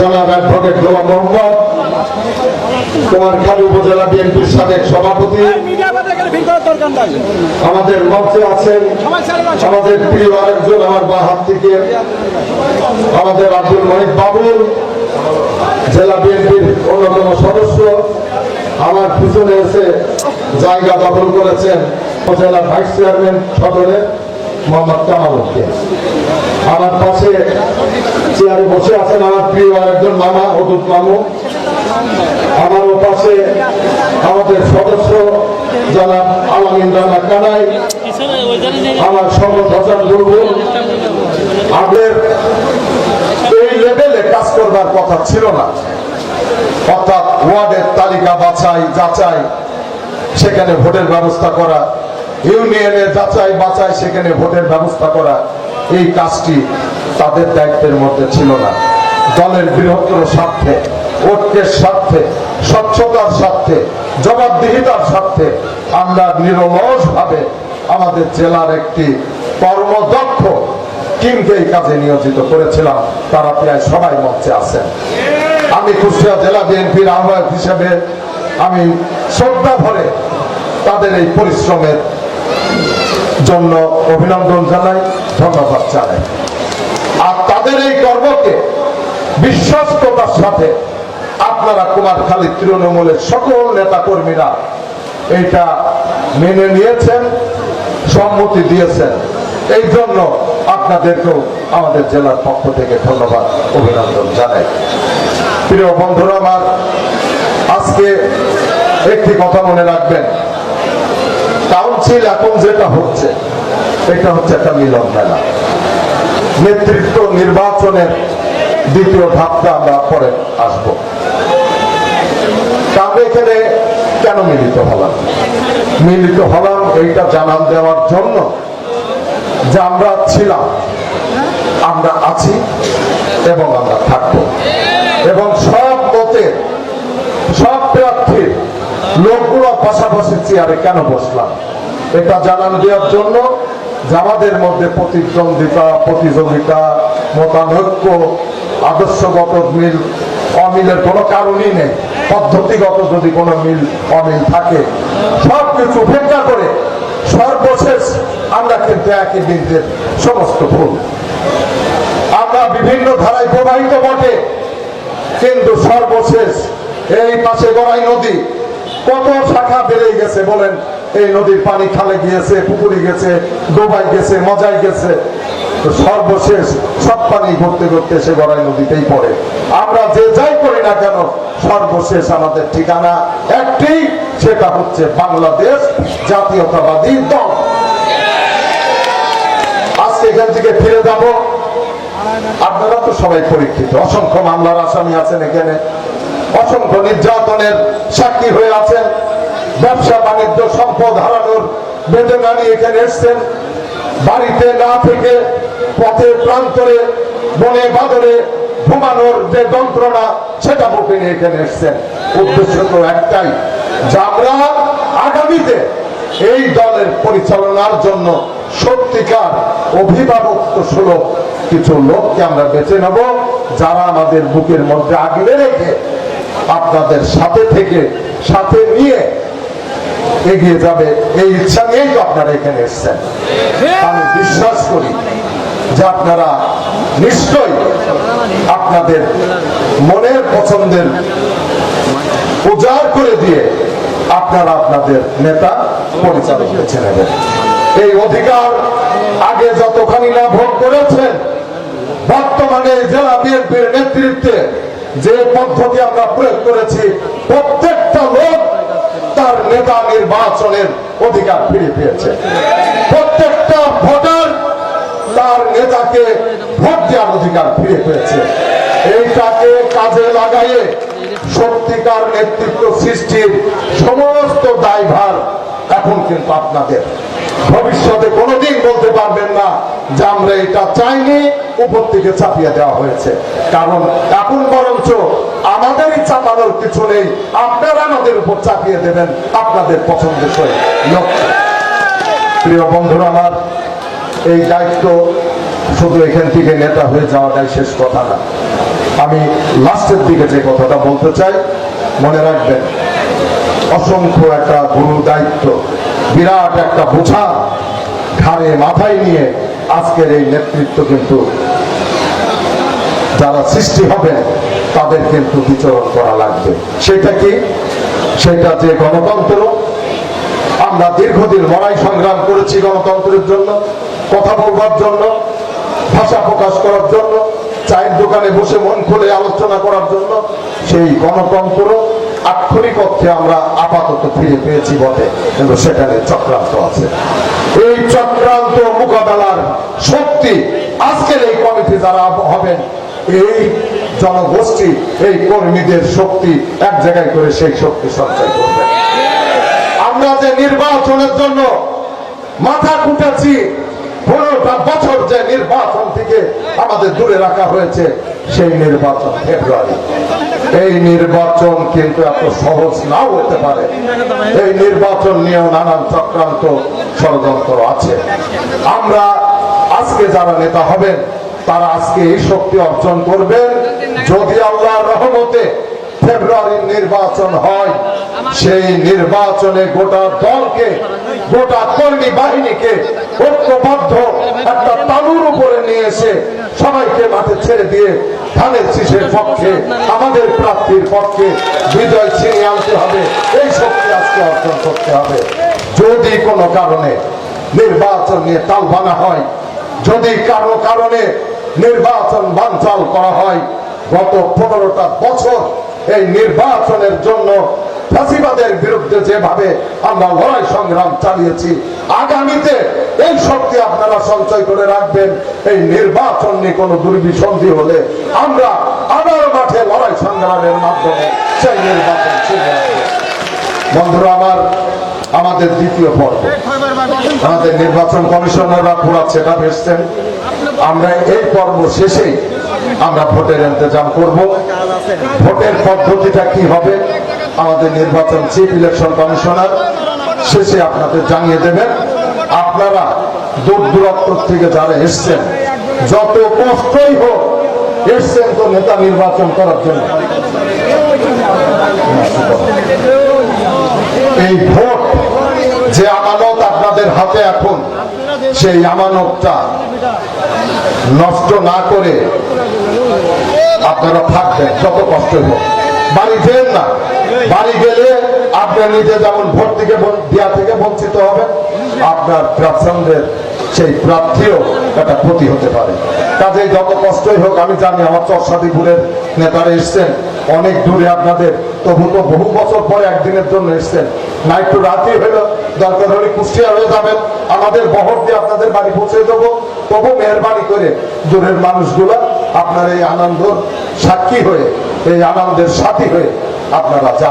জনাব অ্যাডভোকেট গোলাম মোহাম্মদ কুমারখালী উপজেলা বিএনপির সাবেক সভাপতি। আমাদের মঞ্চে আছেন আমাদের প্রিয় আরেকজন আমার বা হাত থেকে। আমাদের আব্দুল মহিদ বাবুল জেলা বিএনপির অন্যতম সদস্য। আমার পিছনে এসে জায়গা দখল করেছেন উপজেলা ভাইস চেয়ারম্যান সদরে মোহাম্মদ কামাল আমার পাশে চেয়ারে বসে আছেন আমার প্রিয় আরেকজন মামা হদুদ মামু। আমার ও পাশে আমাদের সদস্য জনাব আলামিন রানা কানাই। আমার সঙ্গত হাসান বুলবুল। আমাদের এই লেভেলে কাজ করবার কথা ছিল না। অর্থাৎ ওয়ার্ডের তালিকা বাছাই, যাচাই, সেখানে ভোটের ব্যবস্থা করা, ইউনিয়নের যাচাই বাছাই সেখানে ভোটের ব্যবস্থা করা এই কাজটি তাদের দায়িত্বের মধ্যে ছিল না। দলের বৃহত্তর স্বার্থে, ঐক্যের স্বার্থে, স্বচ্ছতার স্বার্থে, জবাবদিহিতার স্বার্থে আমরা নিরলস ভাবে আমাদের জেলার একটি কর্মদক্ষ টিমকে এই কাজে নিয়োজিত করেছিলাম। তারা প্রায় সবাই মঞ্চে আছেন। আমি কুষ্টিয়া জেলা বিএনপির আহ্বায়ক হিসেবে আমি শ্রদ্ধা ভরে তাদের এই পরিশ্রমের জন্য অভিনন্দন জানাই। ধন্যবাদ জানাই। আর তাদের এই কর্মকে বিশ্বস্ততার সাথে আপনারা কুমারখালী তৃণমূলের সকল নেতা কর্মীরা এইটা মেনে নিয়েছেন, সম্মতি দিয়েছেন। এই জন্য আপনাদেরকেও আমাদের জেলার পক্ষ থেকে ধন্যবাদ, অভিনন্দন জানাই। প্রিয় বন্ধুরা আমার, আজকে একটি কথা মনে রাখবেন। কাউন্সিল এখন যেটা হচ্ছে এটা হচ্ছে একটা মিলন মেলা। নেতৃত্ব নির্বাচনের দ্বিতীয় ধাপটা আমরা পরে আসব। আমরা এখানে কেন মিলিত হলাম? মিলিত হলাম এইটা জানান দেওয়ার জন্য যে আমরা ছিলাম, আমরা আছি এবং আমরা থাকব। এবং সব মতে সব প্রার্থীর লোকগুলো পাশাপাশি চেয়ারে কেন বসলাম? এটা জানান দেওয়ার জন্য যে মধ্যে প্রতিদ্বন্দ্বিতা, প্রতিযোগিতা, মতানৈক্য, আদর্শগত মিল, অমিলের কোনো কারণই নেই। পদ্ধতিগত যদি কোনো মিল, অমিল থাকে সব কিছু উপেক্ষা করে সর্বশেষ আমরা কিন্তু একই বৃন্দের সমস্ত ভুল। আমরা বিভিন্ন ধারায় প্রবাহিত বটে, কিন্তু সর্বশেষ এই পাশে গড়াই নদী কত শাখা বেড়ে গেছে বলেন এই নদীর পানি খালে গিয়েছে, পুকুরে গেছে ডোবাই গেছে মজাই গেছে। সর্বশেষ সব পানি ঘুরতে ঘুরতে সে গড়াই নদীতেই পড়ে। আমরা যে যাই করি না কেন, সর্বশেষ আমাদের ঠিকানা একটি, সেটা হচ্ছে বাংলাদেশ জাতীয়তাবাদী দল। আজকে এখান থেকে ফিরে যাব। আপনারা তো সবাই পরীক্ষিত। অসংখ্য মামলার আসামি আছেন এখানে। অসংখ্য নির্যাতনের সাক্ষী হয়ে আছেন। ব্যবসা বাণিজ্য সম্পদ হারানোর বেদনা নিয়ে এখানে এসছেন। বাড়িতে না থেকে পথে প্রান্তরে, বনে বাদরে ঘুমানোর যে যন্ত্রণা, সেটা বুকে নিয়ে এখানে এসছেন। উদ্দেশ্য তো একটাই, যে আমরা আগামীতে এই দলের পরিচালনার জন্য সত্যিকার অভিভাবক সুলভ কিছু লোককে আমরা বেছে নেব, যারা আমাদের বুকের মধ্যে আগলে রেখে আপনাদের সাথে থেকে, সাথে নিয়ে এগিয়ে যাবে। এই ইচ্ছা নিয়েই তো আপনারা এখানে এসছেন। আমি বিশ্বাস করি যে আপনারা নিশ্চয়ই আপনাদের মনের পছন্দের উজাড় করে দিয়ে আপনারা আপনাদের নেতা পরিচালক বেছে নেবেন এই অধিকার আগে যতখানি না ভোগ করেছেন, বর্তমানে জেলা বিএনপির নেতৃত্বে যে পদ্ধতি আমরা প্রয়োগ করেছি, প্রত্যেকটা লোক তার নেতা নির্বাচনের অধিকার ফিরে পেয়েছে। প্রত্যেকটা ভোটার তার নেতাকে ভোট দেওয়ার অধিকার ফিরে পেয়েছে। এইটাকে কাজে লাগাইয়ে সত্যিকার নেতৃত্ব সৃষ্টির সমস্ত দায়ভার এখন কিন্তু আপনাদের। ভবিষ্যতে কোনোদিন বলতে পারবেন না যে আমরা এটা চাইনি উপর থেকে চাপিয়ে দেওয়া হয়েছে। কারণ এখন বরঞ্চ আমাদেরই চাপানোর কিছু নেই। আপনারা আমাদের উপর চাপিয়ে দেবেন আপনাদের পছন্দের লক্ষ্য। প্রিয় বন্ধুরা আমার, এই দায়িত্ব শুধু এখান থেকে নেতা হয়ে যাওয়াটাই শেষ কথা না। আমি লাস্টের দিকে যে কথাটা বলতে চাই, মনে রাখবেন, অসংখ্য একটা গুরু দায়িত্ব, বিরাট একটা বোঝা ঘাড়ে মাথায় নিয়ে আজকের এই নেতৃত্ব কিন্তু যারা সৃষ্টি হবে, তাদের কিন্তু বিচরণ করা লাগবে। সেটা কি? সেটা যে গণতন্ত্র, আমরা দীর্ঘদিন লড়াই সংগ্রাম করেছি গণতন্ত্রের জন্য, কথা বলবার জন্য, ভাষা প্রকাশ করার জন্য, চায়ের দোকানে বসে মন খুলে আলোচনা করার জন্য, সেই গণতন্ত্র আক্ষরিক অর্থে আমরা আপাতত ফিরে পেয়েছি বটে, কিন্তু সেখানে চক্রান্ত আছে। এই চক্রান্ত মোকাবেলার শক্তি আজকের এই কমিটি যারা হবেন, এই জনগোষ্ঠী, এই কর্মীদের শক্তি, এক জায়গায় করে সেই শক্তি সঞ্চয় করবে। আমরা যে নির্বাচনের জন্য মাথা কুটেছি, পনেরোটা বছর যে নির্বাচন থেকে আমাদের দূরে রাখা হয়েছে সেই নির্বাচন ফেব্রুয়ারি। এই নির্বাচন কিন্তু এত সহজ নাও হতে পারে। এই নির্বাচন নিয়েও নানান চক্রান্ত ষড়যন্ত্র আছে। আমরা আজকে যারা নেতা হবেন, তারা আজকে এই শক্তি অর্জন করবেন। যদি আল্লাহ রহমতে ফেব্রুয়ারির নির্বাচন হয়, সেই নির্বাচনে গোটা দলকে, গোটা কর্মী বাহিনীকে ঐক্যবদ্ধ একটা তালুর উপরে নিয়ে এসে সবাইকে মাঠে ছেড়ে দিয়ে ধানের শীষের পক্ষে, আমাদের প্রার্থীর পক্ষে বিজয় ছিনিয়ে আনতে হবে। এই শক্তি আজকে অর্জন করতে হবে। যদি কোনো কারণে নির্বাচন নিয়ে তাল বানা হয়, যদি কারও কারণে নির্বাচন বানচাল করা হয়, গত পনেরোটা বছর এই নির্বাচনের জন্য ফাঁসিবাদের বিরুদ্ধে যেভাবে আমরা লড়াই সংগ্রাম চালিয়েছি, আগামীতে এই শক্তি আপনারা সঞ্চয় করে রাখবেন। এই নির্বাচন নিয়ে কোনো দুর্বিসন্ধি হলে আমরা আবার মাঠে লড়াই সংগ্রামের মাধ্যমে সেই নির্বাচন। বন্ধুরা, আমার, আমাদের দ্বিতীয় পর্ব। আমাদের নির্বাচন কমিশনাররা পুরা সেটা এসছেন আমরা এই পর্ব শেষেই আমরা ভোটের ইন্তজাম করব। ভোটের পদ্ধতিটা কি হবে? আমাদের নির্বাচন চিফ ইলেকশন কমিশনার শেষে আপনাদের জানিয়ে দেবেন। আপনারা দূর দূরান্ত থেকে যারা এসছেন, যত কষ্টই হোক, এসছেন তো নেতা নির্বাচন করার জন্য। এই ভোট যে আমানত আপনাদের হাতে এখন, সেই আমানতটা নষ্ট না করে আপনারা থাকবেন, যত কষ্ট হোক বাড়ি যেন না। বাড়ি গেলে আপনার নিজে যেমন ভোট থেকে দেয়া থেকে বঞ্চিত হবেন, আপনার প্রার্থীদের সেই প্রার্থীও একটা ক্ষতি হতে পারে। কাজে যত কষ্টই হোক, আমি জানি আমার চরসাদিপুরের নেতারা এসছেন। অনেক দূরে আপনাদের, তবু তো বহু বছর পরে একদিনের জন্য এসছেন। না একটু রাতে হইল, দরকার হলে কুষ্টিয়া হয়ে যাবেন। আমাদের বহর দিয়ে আপনাদের বাড়ি পৌঁছে দেবো। তবু মেহরবানি করে দূরের মানুষগুলা আপনার এই আনন্দ সাক্ষী হয়ে এই আনন্দের সাথী হয়ে আপনারা যাবেন।